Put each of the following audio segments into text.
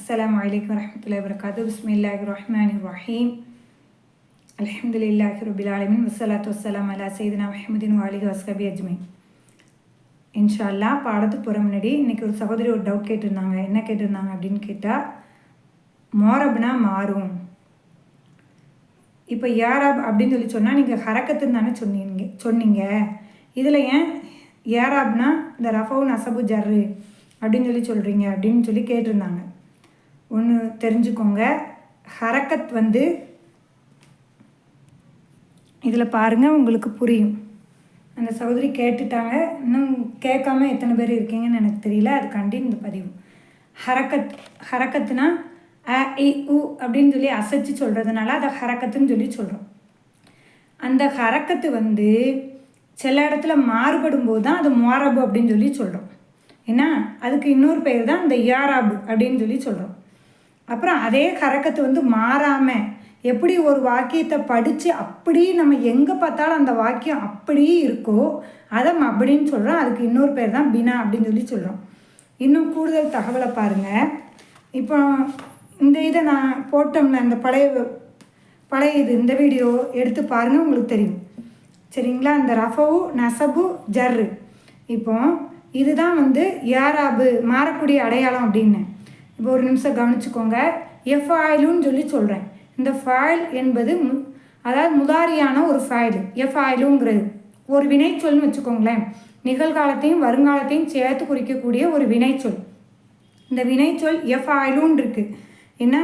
அஸ்லாம் வலைக்கம் வரமத்துல வரகாத்து பிஸ்மில்லாஹ் ரஹ்மான் ரஹீம். அலமதுல்லாஹி ரபில் ஆலமின். வசலாத்து வசலாம் அலா சைதனா மஹமுதீன் வாலிக வஸ்கபி அஜ்மின். இன்ஷா அல்லா பாடத்துக்கு போகிற முன்னாடி இன்றைக்கி ஒரு சகோதரி ஒரு டவுட் கேட்டிருந்தாங்க. என்ன கேட்டிருந்தாங்க அப்படின்னு கேட்டால் மோரப்னா மாறும். இப்போ ஏராப் அப்படின்னு சொல்லி சொன்னால் நீங்கள் ஹரக்கத்துன்னு தானே சொன்னீங்க சொன்னீங்க. இதில் ஏன் ஏராப்னா இந்த ரஃபவு நசபு ஜர்ரு அப்படின்னு சொல்லி சொல்கிறீங்க அப்படின்னு சொல்லி கேட்டிருந்தாங்க. ஒன்று தெரிஞ்சுக்கோங்க. ஹரக்கத் வந்து இதில் பாருங்கள் உங்களுக்கு புரியும். அந்த சகோதரி கேட்டுட்டாங்க. இன்னும் கேட்காம எத்தனை பேர் இருக்கீங்கன்னு எனக்கு தெரியல. அதுக்காண்டி இந்த பதிவு. ஹரக்கத் ஹரக்கத்துனா அ இ உ அப்படின்னு சொல்லி அசைச்சு சொல்கிறதுனால அதை ஹரக்கத்துன்னு சொல்லி சொல்கிறோம் அந்த ஹரக்கத்து வந்து சில இடத்துல மாறுபடும் போது தான் அது மோரபு அப்படின்னு சொல்லி சொல்கிறோம் ஏன்னா அதுக்கு இன்னொரு பேர் தான் இந்த யாராபு அப்படின்னு சொல்லி சொல்கிறோம் அப்புறம் அதே கரக்கத்து வந்து மாறாமல் எப்படி ஒரு வாக்கியத்தை படித்து அப்படி நம்ம எங்கே பார்த்தாலும் அந்த வாக்கியம் அப்படியே இருக்கோ அதை அப்படின்னு சொல்கிறோம் அதுக்கு இன்னொரு பேர் தான் பினா அப்படின்னு சொல்லி சொல்கிறோம் இன்னும் கூடுதல் தகவலை பாருங்கள் இப்போ இந்த இதை நான் போட்டோம்ல அந்த பழைய பழைய இது இந்த வீடியோ எடுத்து பாருங்கள் உங்களுக்கு தெரியும். சரிங்களா? இந்த ரஃபவு நசபு ஜர்ரு. இப்போ இதுதான் வந்து யாராபு மாறக்கூடிய அடையாளம் அப்படின்னு. இப்போ ஒரு நிமிஷம் கவனிச்சுக்கோங்க. எஃப் ஆயிலுன்னு சொல்லி சொல்கிறேன் இந்த ஃபாயில் என்பது மு அதாவது முதாரியான ஒரு ஃபைல் எஃப் ஆயிலுங்கிறது ஒரு வினைச்சொல்னு வச்சுக்கோங்களேன். நிகழ்காலத்தையும் வருங்காலத்தையும் சேர்த்து குறிக்கக்கூடிய ஒரு வினைச்சொல். இந்த வினைச்சொல் எஃப் ஆயிலூன் இருக்குது என்ன?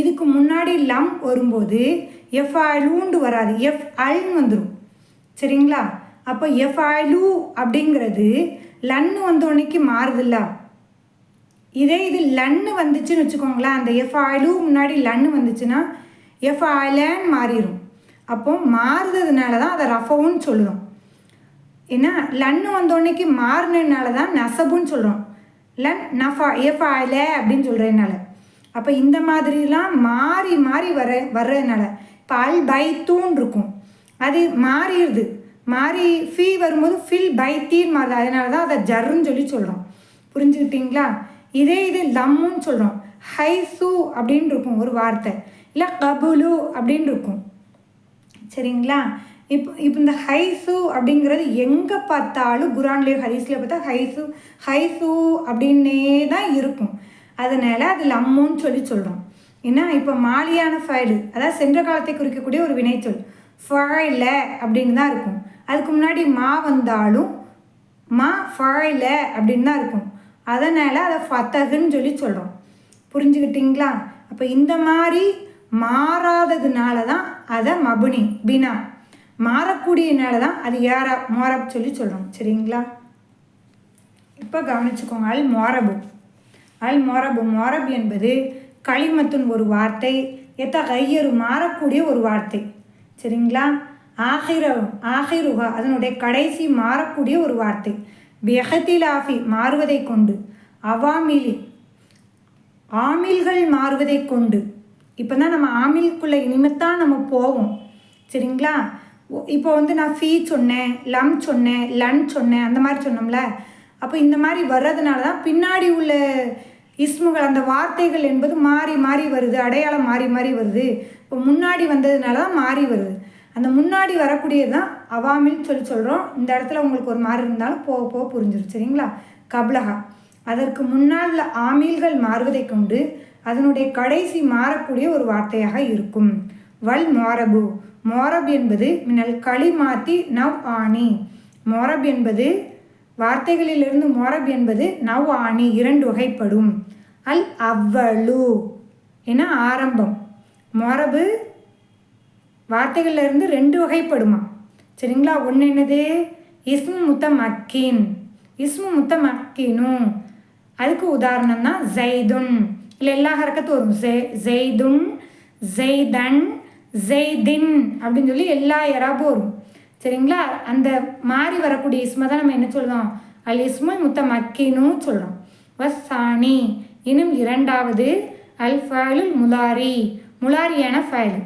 இதுக்கு முன்னாடி லம் வரும்போது எஃப் ஆயிலூண்டு வராது. எஃப் அல்னு வந்துடும் சரிங்களா? அப்போ எஃப் ஆயிலு அப்படிங்கிறது லன்னு வந்தோடனைக்கு மாறுதில்ல. இதே இது லன்னு வந்துச்சுன்னு வச்சுக்கோங்களேன். அந்த எஃப் ஆயிலும் முன்னாடி லன்னு வந்துச்சுன்னா எஃப் ஆயிலன் மாறிடும் அப்போ மாறுறதுனால தான் அதை ரஃபவுன்னு சொல்லுறோம் ஏன்னா லன்னு வந்தோடனைக்கு மாறினதுனால தான் நெசபுன்னு சொல்கிறோம் லன் நஃபா எஃப் ஆயில அப்படின்னு சொல்கிறதுனால அப்போ இந்த மாதிரிலாம் மாறி மாறி வர வர்றதுனால இப்போ அல் பைத்தூன் இருக்கும். அது மாறிடுது. மாறி ஃபீ வரும்போது ஃபில் பைத்தீன் மாறுது. அதனால தான் அதை ஜர்ன்னு சொல்லி சொல்கிறோம் புரிஞ்சுக்கிட்டிங்களா? இதே இது லம்முன்னு சொல்கிறோம் ஹைசு அப்படின்னு இருக்கும் ஒரு வார்த்தை. இல்லை கபுலு அப்படின்னு இருக்கும். சரிங்களா? இப்போ இப்போ இந்த ஹைசு அப்படிங்கிறது எங்கே பார்த்தாலும் குரான்லேயோ ஹதீஸ்லேயோ பார்த்தா ஹைசு ஹைசு அப்படின்னே தான் இருக்கும். அதனால் அது லம்முன்னு சொல்லி சொல்கிறோம் ஏன்னா இப்போ மாலியான ஃபைலு அதாவது சென்ற காலத்தை குறிக்கக்கூடிய ஒரு வினைச்சொல் ஃபைல அப்படின்னு தான் இருக்கும். அதுக்கு முன்னாடி மா வந்தாலும் மா ஃபைல அப்படின்னு தான் இருக்கும். அதனால் அதை ஃபத்தகுன்னு சொல்லி சொல்கிறோம் புரிஞ்சுக்கிட்டிங்களா அப்போ இந்த மாதிரி மாறாததுனால தான் அதை மபுனி பினா. மாறக்கூடியனால தான் அது யாரா மோரப் சொல்லி சொல்கிறோம் சரிங்களா? இப்போ கவனிச்சுக்கோங்க. அல் மோரபு. அல் மோரபு. மோரப் என்பது களிமத்துன் ஒரு வார்த்தை எத்த கையறு மாறக்கூடிய ஒரு வார்த்தை. சரிங்களா? ஆகிர ஆகிருகா அதனுடைய கடைசி மாறக்கூடிய ஒரு வார்த்தை. பெஹத்திலாஃபி மாறுவதை கொண்டு அவாமிலி ஆமில்கள் மாறுவதை கொண்டு. இப்போ தான் நம்ம ஆமில்குள்ளே இனிமேத்தான் நம்ம போவோம். சரிங்களா? இப்போ வந்து நான் ஃபீ சொன்னேன் லம் சொன்னேன் லன் சொன்னேன் அந்த மாதிரி சொன்னோம்ல? அப்போ இந்த மாதிரி வர்றதுனால தான் பின்னாடி உள்ள இஸ்முகள் அந்த வார்த்தைகள் என்பது மாறி மாறி வருது அடையாளம் மாறி மாறி வருது. இப்போ முன்னாடி வந்ததுனால தான் மாறி வருது. அந்த முன்னாடி வரக்கூடியது தான் அவாமின்னு சொல்லி சொல்கிறோம் இந்த இடத்துல உங்களுக்கு ஒரு மாதிரி இருந்தாலும் போக போக புரிஞ்சிடும் சரிங்களா? கப்லஹா. அதற்கு முன்னால் ஆமீல்கள் மாறுவதை கொண்டு அதனுடைய கடைசி மாறக்கூடிய ஒரு வார்த்தையாக இருக்கும். வல் மோரபு. மோரப் என்பது மின்னல் களி மாற்றி நவ் ஆணி. மோரப் என்பது வார்த்தைகளிலிருந்து மோரப் என்பது நவ் ஆணி இரண்டு வகைப்படும். அல் அவ்வளு. என ஆரம்பம். மோரபு வார்த்தைகள்லேருந்து ரெண்டு வகைப்படுமா? சரிங்களா? ஒன்று என்னது? இஸ்மு முத்த மக்கீன் இஸ்மு முத்த மக்கீனு அதுக்கு உதாரணம் தான் ஜெய்துன் இல்லை எல்லா ஹரக்கத்தும் வரும். ஜெய் ஜெய்துன் ஜெய்தன் ஜெய்தின் அப்படின்னு சொல்லி எல்லா இறாப்பும் வரும். சரிங்களா? அந்த மாறி வரக்கூடிய இஸ்மை தான் நம்ம என்ன சொல்கிறோம் அல் இஸ்மு முத்த மக்கினும் சொல்கிறோம் வசானி இன்னும் இரண்டாவது அல் ஃபயலுல் முலாரி. முலாரியான ஃபயலு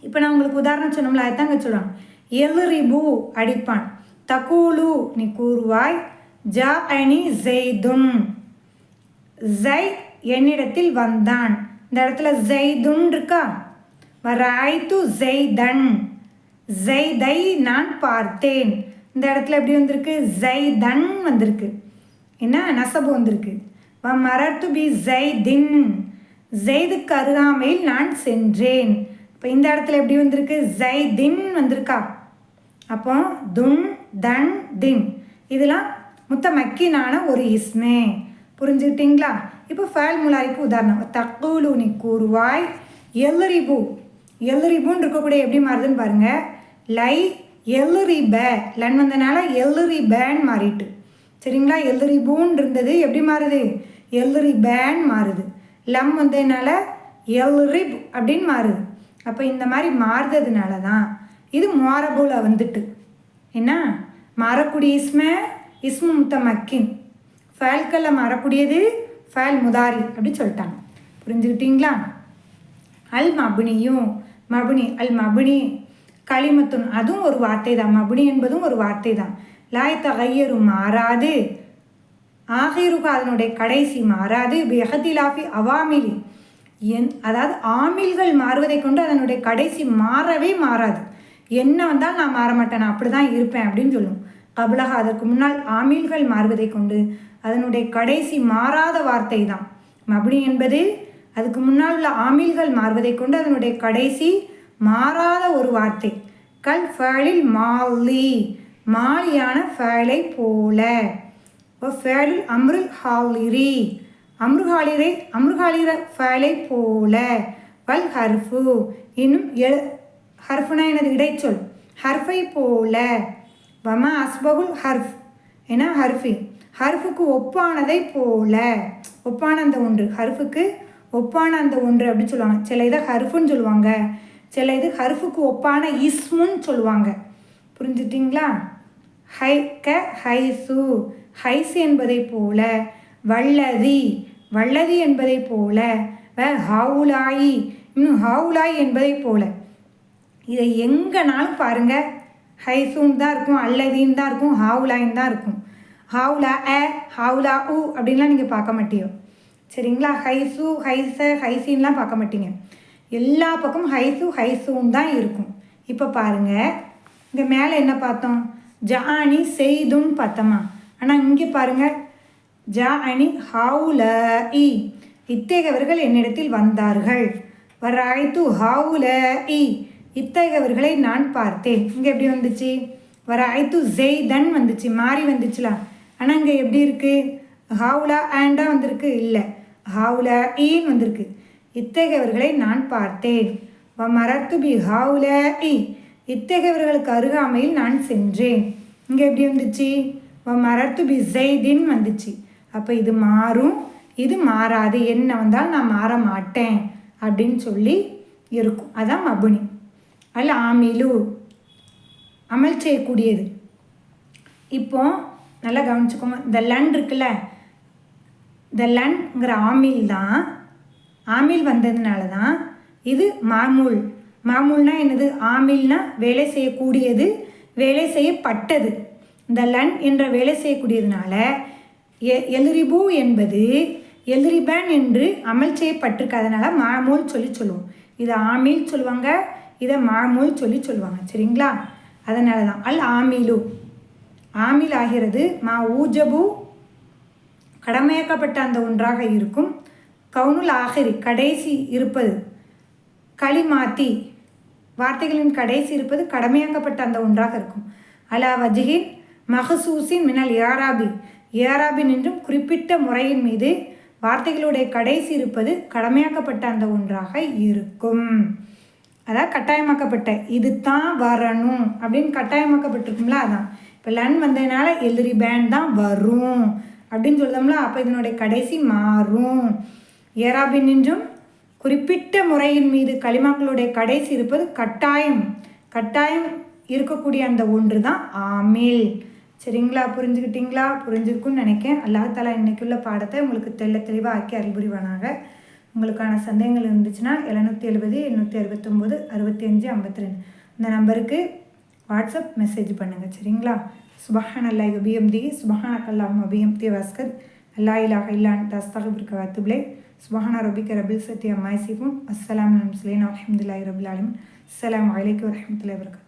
இப்போ நான் உங்களுக்கு உதாரணம் சொன்னோம்ல அதுதாங்க சொல்கிறான் எலுரிபு அடிப்பான். தகூலு நீ கூறுவாய் ஜா அணி ஜெய்துன் ஜெய் என்னிடத்தில் வந்தான். இந்த இடத்துல ஜெய்துன் இருக்கா? வராய்த்து ஜெய்தன். ஜெய்தை நான் பார்த்தேன். இந்த இடத்துல எப்படி வந்திருக்கு? ஜெய்தன் வந்திருக்கு. என்ன? நசபு வந்திருக்கு. வ மரத்து பி ஜெய்தின். ஜெய்துக்கு அருகாமையில் நான் சென்றேன். இப்போ இந்த இடத்துல எப்படி வந்திருக்கு? ஜெய்தின் வந்திருக்கா. அப்போ துன் தன் தின். இதெல்லாம் முத்த மக்கீனான ஒரு இஸ்மே. புரிஞ்சுக்கிட்டீங்களா? இப்போ ஃபேல் முலாரிக்கு உதாரணம். தக்கூலு நீ கூறுவாய் எல்லரிபு எல்லரிபுன்னு இருக்கக்கூடிய எப்படி மாறுதுன்னு பாருங்க. லை எல்லுரிப லன் வந்தனால எல்லுரிபேன் மாறிட்டு. சரிங்களா? எல்லுரிபூன் இருந்தது எப்படி மாறுது? எல்லுரிபேன் மாறுது. லம் வந்ததுனால எல்ரிப் அப்படின்னு மாறுது. அப்போ இந்த மாதிரி மாறுறதுனால தான் இது மாரபுல வந்துட்டு. என்ன? மாறக்கூடிய இஸ்ம இஸ்மு முத்த மக்கின் ஃபேல்கல்ல மாறக்கூடியது ஃபேல் முதாரி அப்படி சொல்லிட்டாங்க. புரிஞ்சுக்கிட்டீங்களா? அல் மபுனியும் மபுனி அல் மபுனி களிமத்துன் அதுவும் ஒரு வார்த்தை தான் மபுனி என்பதும் ஒரு வார்த்தை தான் லாய் தகையரும் மாறாது. ஆகிருக்கு அதனுடைய கடைசி மாறாது. பெஹதிலாஃபி அவாமிலி. என் அதாவது ஆமில்கள் மாறுவதை கொண்டு அதனுடைய கடைசி மாறவே மாறாது. என்ன வந்தால் நான் மாற மாட்டேன் நான் அப்படி தான் இருப்பேன் அப்படின்னு சொல்லுவோம் கபலக அதற்கு முன்னால் ஆமில்கள் மாறுவதை கொண்டு அதனுடைய கடைசி மாறாத வார்த்தை தான். மபுனி என்பது அதுக்கு முன்னால் உள்ள ஆமில்கள் மாறுவதை கொண்டு அதனுடைய கடைசி மாறாத ஒரு வார்த்தை. கல் ஃபேலில் மாலி மாலியான ஃபேலை போல. ஃபேலில் அம்ருல் ஹாலிரி. அம்ருஹாலிரை அம்ருஹாலிர ஃபேலை போல. வல் ஹர்ஃபு. இன்னும் எ ஹர்ஃபுனா எனது இடைச்சொல். ஹர்ஃபை போல. வம அஸ்பகுல் ஹர்ஃப். ஏன்னா ஹர்ஃபி. ஹர்ஃபுக்கு ஒப்பானதை போல. ஒப்பான அந்த ஒன்று. ஹர்ஃபுக்கு ஒப்பான அந்த ஒன்று அப்படின்னு சொல்லுவாங்க. சில இதை ஹர்ஃபுன்னு சொல்லுவாங்க. சில இது ஹர்ஃபுக்கு ஒப்பான இஸ்முன்னு சொல்லுவாங்க. புரிஞ்சுட்டிங்களா? ஹை க ஹைசு. ஹைஸ் என்பதை போல. வல்லதி. வல்லதி என்பதைப் போல வ ஹவுலாயி இன்னும் ஹவுலாய் என்பதைப் போல. இதை எங்கேனாலும் பாருங்கள் ஹைசூன் தான் இருக்கும் அல்லதின்னு தான் இருக்கும் ஹாவுலாயின் தான் இருக்கும். ஹாவுலா அ ஹாவுலா உ அப்படின்லாம் நீங்கள் பார்க்க மாட்டியோ. சரிங்களா? ஹைசு ஹைச ஹைசின்லாம் பார்க்க மாட்டீங்க. எல்லா பக்கமும் ஹைசு ஹைசூன் தான் இருக்கும். இப்போ பாருங்கள் இங்கே மேலே என்ன பார்த்தோம்? ஜானி செய்துன்னு பார்த்தோமா? ஆனால் இங்கே பாருங்கள் ஜா அணி ஹவுல இ இத்தகையவர்கள் என்னிடத்தில் வந்தார்கள். வராய்த்து ஹவுல இ இத்தகையவர்களை நான் பார்த்தேன். இங்கே எப்படி வந்துச்சு? வராய்த்து ஜெய்தன் வந்துச்சு. மாறி வந்துச்சுலாம் ஆனால் இங்கே எப்படி இருக்குது ஹவுலா ஆண்டா வந்திருக்கு. இல்லை. ஹவுலா ஈன்னு வந்திருக்கு. இத்தகையவர்களை நான் பார்த்தேன். வ மரத்து பி ஹவுல இ இத்தகையவர்களுக்கு அருகாமையில் நான் சென்றேன். இங்கே எப்படி வந்துச்சு? வ மரத்து பி ஜெய்தின் வந்துச்சு. அப்போ இது மாறும். இது மாறாது. என்ன வந்தாலும் நான் மாற மாட்டேன் அப்படின்னு சொல்லி இருக்கும். அதான் மபுனி. அல்ல ஆமிலு. அமல் செய்யக்கூடியது இப்போ நல்லா கவனிச்சுக்கோங்க. இந்த லன் இருக்குல்ல? இந்த லன்ங்கிற ஆமில் தான். ஆமில் வந்ததுனால தான் இது மாமூல். மாமூல்னா என்னது? ஆமில்னா வேலை செய்யக்கூடியது வேலை செய்யப்பட்டது. இந்த லன் என்ற வேலை செய்யக்கூடியதுனால எலிரிபு என்பது எலிரிபேன் என்று அமல் செய்யப்பட்டிருக்கு. அதனால் மாமூல் சொல்லி சொல்லுவோம். இதை ஆமீல் சொல்லுவாங்க இதை மாமூல் சொல்லி சொல்லுவாங்க. சரிங்களா? அதனால தான். அல் ஆமிலு. ஆமில் ஆகிறது மா ஊஜபு கடமையாக்கப்பட்ட அந்த ஒன்றாக இருக்கும். கவுனுல் ஆகிரி கடைசி இருப்பது. களிமாத்தி வார்த்தைகளின் கடைசி இருப்பது கடமையாக்கப்பட்ட அந்த ஒன்றாக இருக்கும். அலா வஜிஹின் மஹசூசின் மினல் யாராபி ஏராபின் என்றும் குறிப்பிட்ட முறையின் மீது வார்த்தைகளுடைய கடைசி இருப்பது கடமையாக்கப்பட்ட அந்த ஒன்றாக இருக்கும். அதாவது கட்டாயமாக்கப்பட்ட இது தான் வரணும் அப்படின்னு கட்டாயமாக்கப்பட்டிருக்கும்ல அதான். இப்போ லன் வந்ததுனால எதிரி பேண்ட் தான் வரும் அப்படின்னு சொல்லுதோம்ல அப்போ இதனுடைய கடைசி மாறும். ஏராபின் என்றும் குறிப்பிட்ட முறையின் மீது களிமாக்களுடைய கடைசி இருப்பது கட்டாயம். கட்டாயம் இருக்கக்கூடிய அந்த ஒன்று தான் ஆமில். சரிங்களா? புரிஞ்சுக்கிட்டீங்களா புரிஞ்சிருக்குன்னு நினைக்கிறேன். அல்லாஹாலா இன்றைக்குள்ள பாடத்தை உங்களுக்கு தெள்ள தெளிவாக ஆக்கி அறிபுரிவானாக உங்களுக்கான சந்தேகங்கள் இருந்துச்சுன்னா எழுநூற்றி எழுபது எண்ணூற்றி அறுபத்தொம்போது அறுபத்தி அஞ்சு ஐம்பத்தி ரெண்டு. இந்த நம்பருக்கு வாட்ஸ்அப் மெசேஜ் பண்ணுங்கள் சரிங்களா? சுபஹான் அல்லாஹ் அபியம் தி சுபஹான் அல்லாம் அபியம் தி வாஸ்கர் அல்லா இலாக இல்லான் தஸ்தகபிற்கு வாத்துபிளே சுபஹானா ரபிக்க ரபில் சத்யா மாய்சிஃபுன் அஸ்ஸலாம் முஸ்லீன் அலமதுல்லாஹி ரபுல் அலமின் அஸ்லாம் வலைக்கு வரமத்துல வரகாத்து